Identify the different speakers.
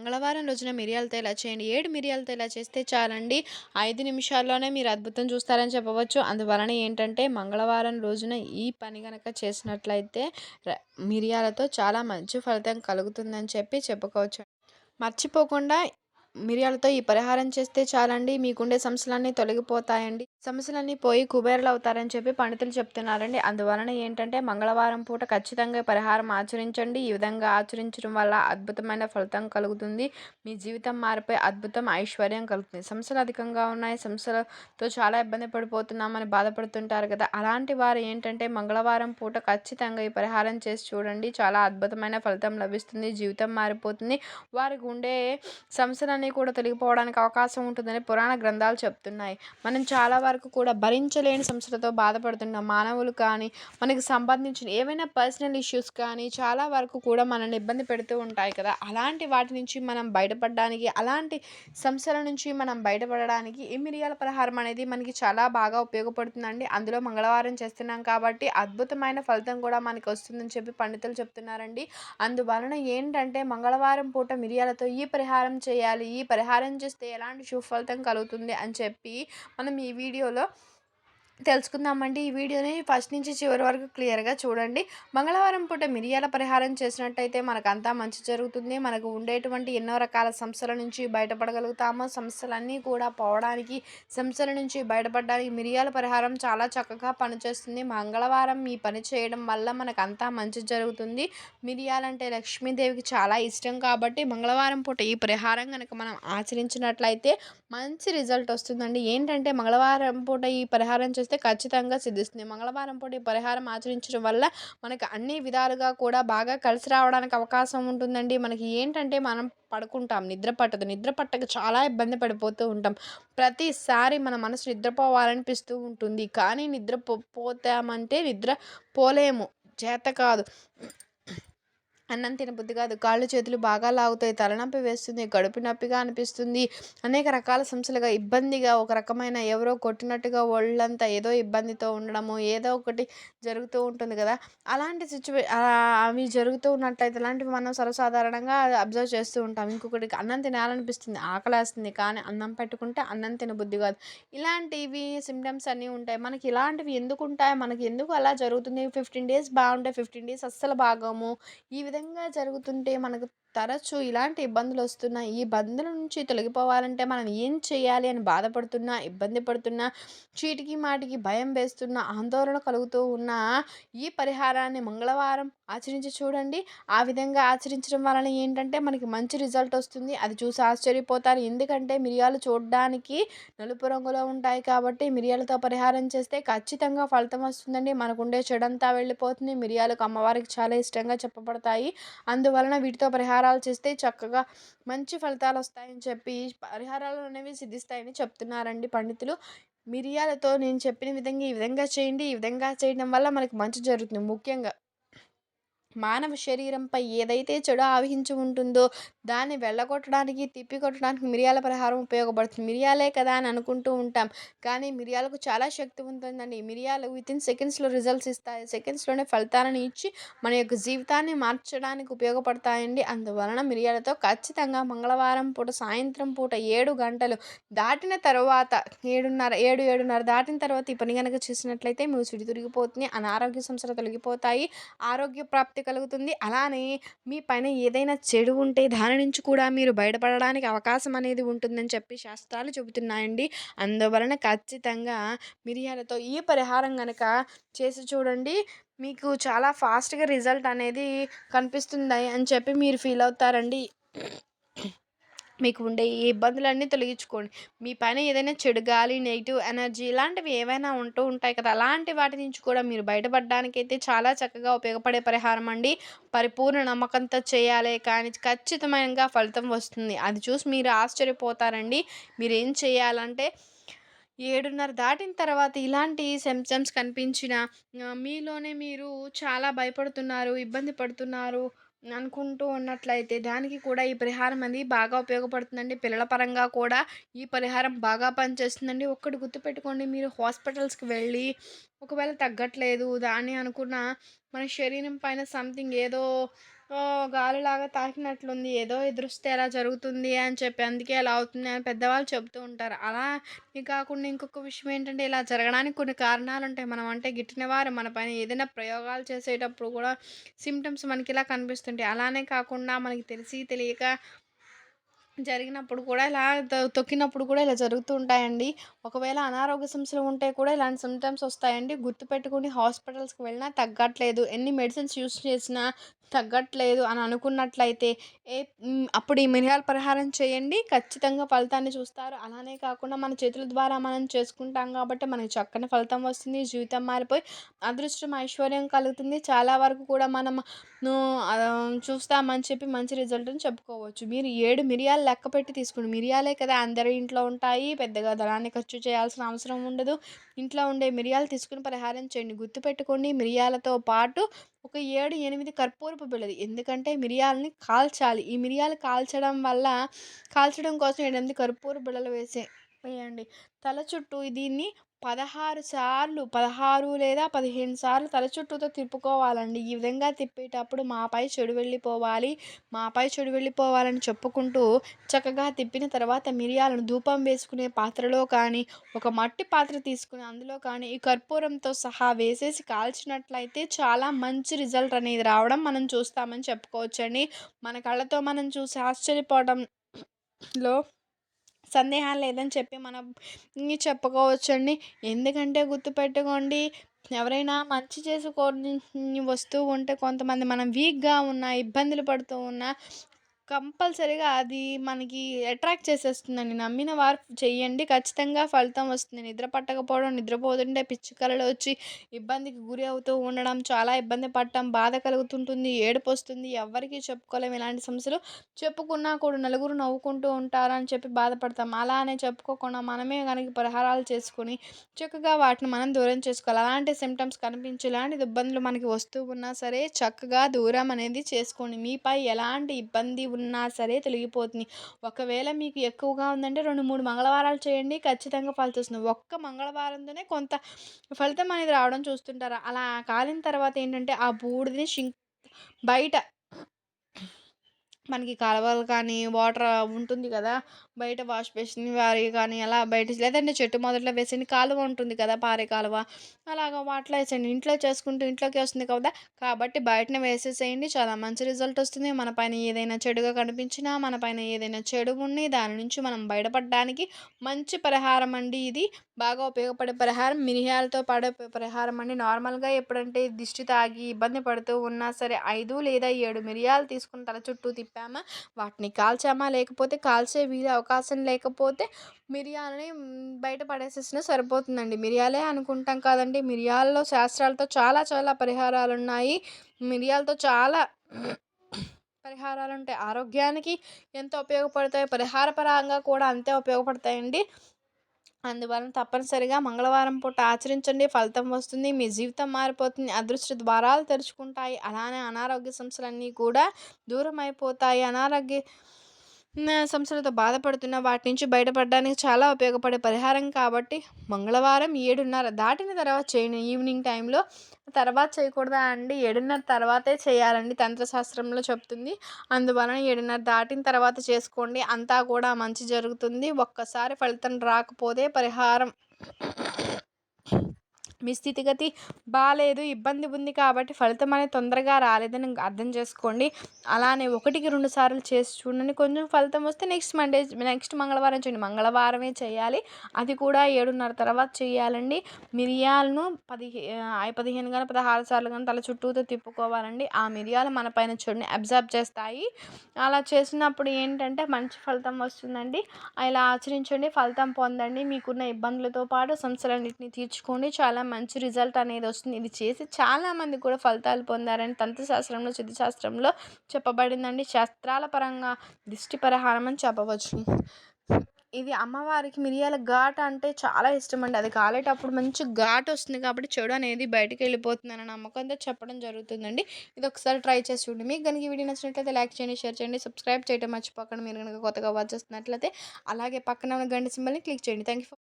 Speaker 1: మంగళవారం రోజున మిరియాలతో ఇలా చేయండి? ఏడు మిరియాలతో ఇలా చేస్తే చాలండి? ఐదు నిమిషాల్లోనే మీరు అద్భుతం చూస్తారని చెప్పవచ్చు. అందువలన ఏంటంటే మంగళవారం రోజున ఈ పని కనుక చేసినట్లయితే మిరియాలతో చాలా మంచి ఫలితం కలుగుతుందని చెప్పి చెప్పుకోవచ్చు. మర్చిపోకుండా మిరియాలతో ఈ పరిహారం చేస్తే చాలండి. మీకుండే సమస్యలన్నీ తొలగిపోతాయండి. సమస్యలన్నీ పోయి కుబేరలు అవుతారని చెప్పి పండితులు చెప్తున్నారండి. అందువలన ఏంటంటే మంగళవారం పూట ఖచ్చితంగా పరిహారం ఆచరించండి. ఈ విధంగా ఆచరించడం వల్ల అద్భుతమైన ఫలితం కలుగుతుంది. మీ జీవితం మారిపోయి అద్భుతం ఐశ్వర్యం కలుగుతుంది. సమస్యలు అధికంగా ఉన్నాయి. సమస్యలతో చాలా ఇబ్బంది పడిపోతున్నామని బాధపడుతుంటారు కదా. అలాంటి వారు ఏంటంటే మంగళవారం పూట ఖచ్చితంగా ఈ పరిహారం చేసి చూడండి. చాలా అద్భుతమైన ఫలితం లభిస్తుంది. జీవితం మారిపోతుంది. వారికి ఉండే సమస్యలన్నీ కూడా తొలగిపోవడానికి అవకాశం ఉంటుందని పురాణ గ్రంథాలు చెప్తున్నాయి. మనం చాలా వరకు కూడా భరించలేని సమస్యలతో బాధపడుతున్న మానవులు కానీ మనకి సంబంధించిన ఏవైనా పర్సనల్ ఇష్యూస్ కానీ చాలా వరకు కూడా మనల్ని ఇబ్బంది పెడుతూ ఉంటాయి కదా. అలాంటి వాటి నుంచి మనం బయటపడడానికి అలాంటి సమస్యల నుంచి మనం బయటపడడానికి ఈ మిరియాల పరిహారం అనేది మనకి చాలా బాగా ఉపయోగపడుతుందండి. అందులో మంగళవారం చేస్తున్నాం కాబట్టి అద్భుతమైన ఫలితం కూడా మనకి వస్తుందని చెప్పి పండితులు చెప్తున్నారండి. అందువలన ఏంటంటే మంగళవారం పూట మిరియాలతో ఈ పరిహారం చేయాలి ఈ పరిహారం చేస్తే ఎలాంటి సుఫలితం కలుగుతుంది అని చెప్పి మనం ఈ వీడియోలో తెలుసుకుందామండి. ఈ వీడియోని ఫస్ట్ నుంచి చివరి వరకు క్లియర్గా చూడండి. మంగళవారం పూట మిరియాల పరిహారం చేసినట్టయితే మనకంతా మంచి జరుగుతుంది. మనకు ఉండేటువంటి ఎన్నో రకాల సమస్యల నుంచి బయటపడగలుగుతాము. సమస్యలన్నీ కూడా పోవడానికి సమస్యల నుంచి బయటపడడానికి మిరియాల పరిహారం చాలా చక్కగా పనిచేస్తుంది. మంగళవారం ఈ పని చేయడం వల్ల మనకు అంతా మంచి జరుగుతుంది. మిరియాలంటే లక్ష్మీదేవికి చాలా ఇష్టం కాబట్టి మంగళవారం పూట ఈ పరిహారం కనుక మనం ఆచరించినట్లయితే మంచి రిజల్ట్ వస్తుందండి. ఏంటంటే మంగళవారం పూట ఈ పరిహారం చేస్తే చేస్తే ఖచ్చితంగా సిద్ధిస్తుంది. మంగళవారం పూట ఈ పరిహారం ఆచరించడం వల్ల మనకు అన్ని విధాలుగా కూడా బాగా కలిసి రావడానికి అవకాశం ఉంటుందండి. మనకి ఏంటంటే మనం పడుకుంటాం నిద్ర పట్టదు. నిద్ర పట్టక చాలా ఇబ్బంది పడిపోతూ ఉంటాం. ప్రతిసారి మన మనసు నిద్రపోవాలనిపిస్తూ ఉంటుంది. కానీ నిద్ర పోతామంటే నిద్ర పోలేము. చేత కాదు. అన్నం తినబుద్ధి కాదు. కాళ్ళు చేతులు బాగా లాగుతాయి. తలనొప్పి వేస్తుంది. కడుపు నొప్పిగా అనిపిస్తుంది. అనేక రకాల సమస్యలుగా ఇబ్బందిగా ఒక రకమైన ఎవరో కొట్టినట్టుగా ఒళ్ళంతా ఏదో ఇబ్బందితో ఉండడము ఏదో ఒకటి జరుగుతూ ఉంటుంది కదా. అలాంటి సిచ్యువే అవి జరుగుతూ ఉన్నట్లయితే అలాంటివి మనం సర్వసాధారణంగా అబ్జర్వ్ చేస్తూ ఉంటాం. ఇంకొకటి అన్నం తినాలనిపిస్తుంది. ఆకలేస్తుంది. కానీ అన్నం పెట్టుకుంటే అన్నం తినబుద్ధి కాదు. ఇలాంటివి సిమ్టమ్స్ అన్నీ ఉంటాయి. మనకి ఇలాంటివి ఎందుకు ఉంటాయి? మనకి ఎందుకు అలా జరుగుతుంది? ఫిఫ్టీన్ డేస్ బాగుంటాయి ఫిఫ్టీన్ డేస్ అస్సలు బాగోము. ఈ విధంగా నిజంగా జరుగుతుంటే మనకు తరచూ ఇలాంటి ఇబ్బందులు వస్తున్నాయి ఈ ఇబ్బందుల నుంచి తొలగిపోవాలంటే మనం ఏం చేయాలి అని బాధపడుతున్నా ఇబ్బంది పడుతున్నా చీటికి మాటికి భయం వేస్తున్న ఆందోళన కలుగుతూ ఉన్న ఈ పరిహారాన్ని మంగళవారం ఆచరించి చూడండి. ఆ విధంగా ఆచరించడం వలన ఏంటంటే మనకి మంచి రిజల్ట్ వస్తుంది. అది చూసి ఆశ్చర్యపోతారు. ఎందుకంటే మిరియాలు చూడడానికి నలుపు రంగులో ఉంటాయి కాబట్టి మిరియాలతో పరిహారం చేస్తే ఖచ్చితంగా ఫలితం వస్తుందండి. మనకుండే చెడంతా వెళ్ళిపోతుంది. మిరియాలకు అమ్మవారికి చాలా ఇష్టంగా చెప్పబడతాయి. అందువలన వీటితో పరిహారం పరిహారాలు చేస్తే చక్కగా మంచి ఫలితాలు వస్తాయని చెప్పి పరిహారాలు అనేవి సిద్ధిస్తాయని చెప్తున్నారండి పండితులు. మిరియాలతో నేను చెప్పిన విధంగా ఈ విధంగా చేయండి ఈ విధంగా చేయడం వల్ల మనకు మంచి జరుగుతుంది ముఖ్యంగా. మానవ శరీరంపై ఏదైతే చెడు ఆవహించి ఉంటుందో దాన్ని వెళ్ళగొట్టడానికి తిప్పికొట్టడానికి మిరియాల పరిహారం ఉపయోగపడుతుంది. మిరియాలే కదా అని అనుకుంటూ ఉంటాం. కానీ మిరియాలకు చాలా శక్తి ఉంటుందండి. మిరియాలు విత్ ఇన్ సెకండ్స్లో రిజల్ట్స్ ఇస్తాయి. సెకండ్స్లోనే ఫలితాలను ఇచ్చి మన యొక్క జీవితాన్ని మార్చడానికి ఉపయోగపడతాయండి. అందువలన మిరియాలతో ఖచ్చితంగా మంగళవారం పూట సాయంత్రం పూట ఏడు గంటలు దాటిన తర్వాత ఏడున్నర ఏడు ఏడున్నర దాటిన తర్వాత ఈ పని కనుక చేసినట్లయితే మీ చిడి తిరిగిపోతుంది అనారోగ్య సమస్యలు తొలగిపోతాయి. ఆరోగ్య ప్రాప్తి శక్తి కలుగుతుంది. అలానే మీ పైన ఏదైనా చెడు ఉంటే దాని నుంచి కూడా మీరు బయటపడడానికి అవకాశం అనేది ఉంటుందని చెప్పి శాస్త్రాలు చెబుతున్నాయండి. అందువలన ఖచ్చితంగా మిరియాలతో ఈ పరిహారం కనుక చేసి చూడండి మీకు చాలా ఫాస్ట్గా రిజల్ట్ అనేది కనిపిస్తుంది అని చెప్పి మీరు ఫీల్ అవుతారండి. మీకు ఉండే ఈ ఇబ్బందులన్నీ తొలగించుకోండి. మీ పైన ఏదైనా చెడు గాలి నెగిటివ్ ఎనర్జీ ఇలాంటివి ఏవైనా ఉంటూ ఉంటాయి కదా అలాంటి వాటి నుంచి కూడా మీరు బయటపడడానికైతే చాలా చక్కగా ఉపయోగపడే పరిహారం అండి. పరిపూర్ణ నమ్మకంతో చేయాలి కానీ ఖచ్చితమైనగా ఫలితం వస్తుంది. అది చూసి మీరు ఆశ్చర్యపోతారండి. మీరు ఏం చేయాలంటే ఏడున్నర దాటిన తర్వాత ఇలాంటి సిమ్టమ్స్ కనిపించిన మీలోనే మీరు చాలా భయపడుతున్నారు ఇబ్బంది పడుతున్నారు అనుకుంటూ ఉన్నట్లయితే దానికి కూడా ఈ పరిహారం అనేది బాగా ఉపయోగపడుతుందండి. పిల్లల పరంగా కూడా ఈ పరిహారం బాగా పనిచేస్తుందండి. ఒక్కటి గుర్తుపెట్టుకోండి మీరు హాస్పిటల్స్కి వెళ్ళి ఒకవేళ తగ్గట్లేదు దాన్ని అనుకున్న మన శరీరం పైన సంథింగ్ ఏదో గాలిలాగా తాకినట్లుంది. ఏదో ఎదురుస్తే ఎలా జరుగుతుంది అని చెప్పి అందుకే అలా అవుతుంది అని పెద్దవాళ్ళు చెబుతూ ఉంటారు. అలా కాకుండా ఇంకొక విషయం ఏంటంటే ఇలా జరగడానికి కొన్ని కారణాలు ఉంటాయి. మనం అంటే గిట్టిన వారు మన పైన ఏదైనా ప్రయోగాలు చేసేటప్పుడు కూడా సిమ్టమ్స్ మనకి ఇలా కనిపిస్తుంటాయి. అలానే కాకుండా మనకి తెలిసి తెలియక జరిగినప్పుడు కూడా ఇలా తొక్కినప్పుడు కూడా ఇలా జరుగుతూ ఉంటాయండి. ఒకవేళ అనారోగ్య సమస్యలు ఉంటే కూడా ఇలాంటి సిమ్టమ్స్ వస్తాయండి. గుర్తుపెట్టుకుని హాస్పిటల్స్కి వెళ్ళినా తగ్గట్లేదు. ఎన్ని మెడిసిన్స్ యూస్ చేసినా తగ్గట్లేదు అని అనుకున్నట్లయితే ఏ అప్పుడు ఈ మిరియాల పరిహారం చేయండి. ఖచ్చితంగా ఫలితాన్ని చూస్తారు. అలానే కాకుండా మన చేతుల ద్వారా మనం చేసుకుంటాం కాబట్టి మనకి చక్కని ఫలితం వస్తుంది. జీవితం మారిపోయి అదృష్టం ఐశ్వర్యం కలుగుతుంది. చాలా వరకు కూడా మనం చూస్తామని చెప్పి మంచి రిజల్ట్ని చెప్పుకోవచ్చు. మీరు ఏడు మిరియాలు లెక్క పెట్టి తీసుకోండి. మిరియాలే కదా అందరి ఇంట్లో ఉంటాయి. పెద్దగా ధనాన్ని ఖర్చు ఖర్చు చేయాల్సిన అవసరం ఉండదు. ఇంట్లో ఉండే మిరియాలు తీసుకుని పరిహారం చేయండి. గుర్తుపెట్టుకోండి మిరియాలతో పాటు ఒక ఏడు ఎనిమిది కర్పూరపు బిళ్ళది ఎందుకంటే మిరియాలని కాల్చాలి. ఈ మిరియాలు కాల్చడం వల్ల కాల్చడం కోసం ఎనిమిది కర్పూర బిళ్ళలు వేసే వేయండి. తల చుట్టూ దీన్ని పదహారు సార్లు పదహారు లేదా పదిహేను సార్లు తల చుట్టూతో తిప్పుకోవాలండి. ఈ విధంగా తిప్పేటప్పుడు మాపై చెడు వెళ్ళిపోవాలి. మాపై చెడు వెళ్ళిపోవాలని చెప్పుకుంటూ చక్కగా తిప్పిన తర్వాత మిరియాలను ధూపం వేసుకునే పాత్రలో కానీ ఒక మట్టి పాత్ర తీసుకుని అందులో కానీ ఈ కర్పూరంతో సహా వేసేసి కాల్చినట్లయితే చాలా మంచి రిజల్ట్ అనేది రావడం మనం చూస్తామని చెప్పుకోవచ్చండి. మన కళ్ళతో మనం చూసి ఆశ్చర్యపోవడంలో సందేహం లేదని చెప్పి మనం చెప్పుకోవచ్చండి. ఎందుకంటే గుర్తుపెట్టుకోండి ఎవరైనా మంచి చేసుకోని వస్తువు ఉంటే కొంతమంది మనం వీక్గా ఉన్న ఇబ్బందులు పడుతూ ఉన్న కంపల్సరీగా అది మనకి అట్రాక్ట్ చేసేస్తుందండి. నమ్మిన వారు చెయ్యండి. ఖచ్చితంగా ఫలితం వస్తుంది. నిద్ర పట్టకపోవడం నిద్రపోతుంటే పిచ్చి కళలు వచ్చి ఇబ్బందికి గురి అవుతూ ఉండడం చాలా ఇబ్బంది పడటం బాధ కలుగుతుంటుంది ఏడుపు వస్తుంది. ఎవరికి చెప్పుకోలేము ఇలాంటి సమస్యలు. చెప్పుకున్నా కూడా నలుగురు నవ్వుకుంటూ ఉంటారని చెప్పి బాధపడతాం. అలానే చెప్పుకోకుండా మనమే కనుక పరిహారాలు చేసుకుని చక్కగా వాటిని మనం దూరం చేసుకోవాలి. అలాంటి సిమ్టమ్స్ కనిపించేలాంటి ఇబ్బందులు మనకి వస్తూ ఉన్నా సరే చక్కగా దూరం అనేది చేసుకోండి. మీపై ఎలాంటి ఇబ్బంది చేసుకున్నా సరే తొలగిపోతుంది. ఒకవేళ మీకు ఎక్కువగా ఉందంటే రెండు మూడు మంగళవారాలు చేయండి. ఖచ్చితంగా ఫలితం వస్తుంది. ఒక్క మంగళవారంతోనే కొంత ఫలితం అనేది రావడం చూస్తుంటారు. అలా కాలిన తర్వాత ఏంటంటే ఆ బూడిదని షింక్ బయట మనకి కాలువలు కానీ వాటర్ ఉంటుంది కదా బయట వాష్ బేసిన్ వారి కానీ అలా బయట లేదంటే చెట్టు మొదట్లో వేసేయండి. కాలువ ఉంటుంది కదా పారే కాలువ. అలాగ వాటిలో వేసేయండి. ఇంట్లో చేసుకుంటూ ఇంట్లోకి వస్తుంది కదా. కాబట్టి బయటనే వేసేసేయండి. చాలా మంచి రిజల్ట్ వస్తుంది. మన పైన ఏదైనా చెడుగా కనిపించినా మన పైన ఏదైనా చెడు ఉండి దాని నుంచి మనం బయటపడడానికి మంచి పరిహారం అండి ఇది. బాగా ఉపయోగపడే పరిహారం మిరియాలతో పడే పరిహారం అండి. నార్మల్గా ఎప్పుడంటే దిష్టి తాగి ఇబ్బంది పడుతూ ఉన్నా సరే ఐదు లేదా ఏడు మిరియాలు తీసుకుని తల చుట్టూ తిప్పామా వాటిని కాల్చామా లేకపోతే కాల్చే వీలు అవకాశం లేకపోతే మిరియాలని బయట పడేసేసినా సరిపోతుందండి. మిరియాలే అనుకుంటాం కాదండి. మిరియాల్లో శాస్త్రాలతో చాలా చాలా పరిహారాలు ఉన్నాయి మిరియాలతో చాలా పరిహారాలు ఉంటాయి ఆరోగ్యానికి ఎంత ఉపయోగపడతాయి పరిహార పరంగా కూడా అంతే ఉపయోగపడతాయండి. అందువలన తప్పనిసరిగా మంగళవారం పూట ఆచరించండి. ఫలితం వస్తుంది. మీ జీవితం మారిపోతుంది. అదృష్ట ద్వారాలు తెరుచుకుంటాయి. అలానే అనారోగ్య సమస్యలన్నీ కూడా దూరం అయిపోతాయి అనారోగ్య సమస్యలతో బాధపడుతున్న వాటి నుంచి బయటపడడానికి చాలా ఉపయోగపడే పరిహారం కాబట్టి మంగళవారం ఏడున్నర దాటిన తర్వాత చేయండి. ఈవినింగ్ టైంలో తర్వాత చేయకూడదా అండి? ఏడున్నర తర్వాతే చేయాలండి తంత్రశాస్త్రంలో చెప్తుంది. అందువలన ఏడున్నర దాటిన తర్వాత చేసుకోండి. అంతా కూడా మంచి జరుగుతుంది. ఒక్కసారి ఫలితం రాకపోతే పరిహారం. మీ స్థితిగతి బాగాలేదు ఇబ్బంది ఉంది కాబట్టి ఫలితం అనేది తొందరగా రాలేదని అర్థం చేసుకోండి. అలానే ఒకటికి రెండు సార్లు చేసి చూడండి. కొంచెం ఫలితం వస్తే నెక్స్ట్ మండే నెక్స్ట్ మంగళవారం చేయండి. మంగళవారమే చేయాలి. అది కూడా ఏడున్నర తర్వాత చేయాలండి. మిరియాలను పదిహే పదిహేను కానీ పదహారు సార్లు కానీ తల చుట్టూతో తిప్పుకోవాలండి. ఆ మిరియాలు మన పైన చూడండి. అబ్జర్వ్ చేస్తాయి. అలా చేసినప్పుడు ఏంటంటే మంచి ఫలితం వస్తుందండి. ఇలా ఆచరించండి. ఫలితం పొందండి. మీకున్న ఇబ్బందులతో పాటు సమస్యలన్నింటినీ తీర్చుకోండి. చాలా మంచి రిజల్ట్ అనేది వస్తుంది. ఇది చేసి చాలామంది కూడా ఫలితాలు పొందారని తంత్రశాస్త్రంలో శాస్త్రంలో చెప్పబడిందండి. శాస్త్రాల పరంగా దిష్టి పరిహారం అని చెప్పవచ్చు. ఇది అమ్మవారికి మిరియాల ఘాట్ అంటే చాలా ఇష్టం అండి అది కాలేటప్పుడు మంచి ఘాట్ వస్తుంది కాబట్టి చెడు అనేది బయటకు వెళ్ళిపోతుంది నమ్మకంతో చెప్పడం జరుగుతుందండి. ఇది ఒకసారి ట్రై చేసి చూడండి. మీకు కనుక వీడియో నచ్చినట్లయితే లైక్ చేయండి షేర్ చేయండి సబ్స్క్రైబ్ చేయడం మర్చిపోకండి. మీరు కనుక కొత్తగా వాచ్ చేస్తున్నట్లయితే అలాగే పక్కన ఉన్న గంట సింబల్ని క్లిక్ చేయండి. Thank you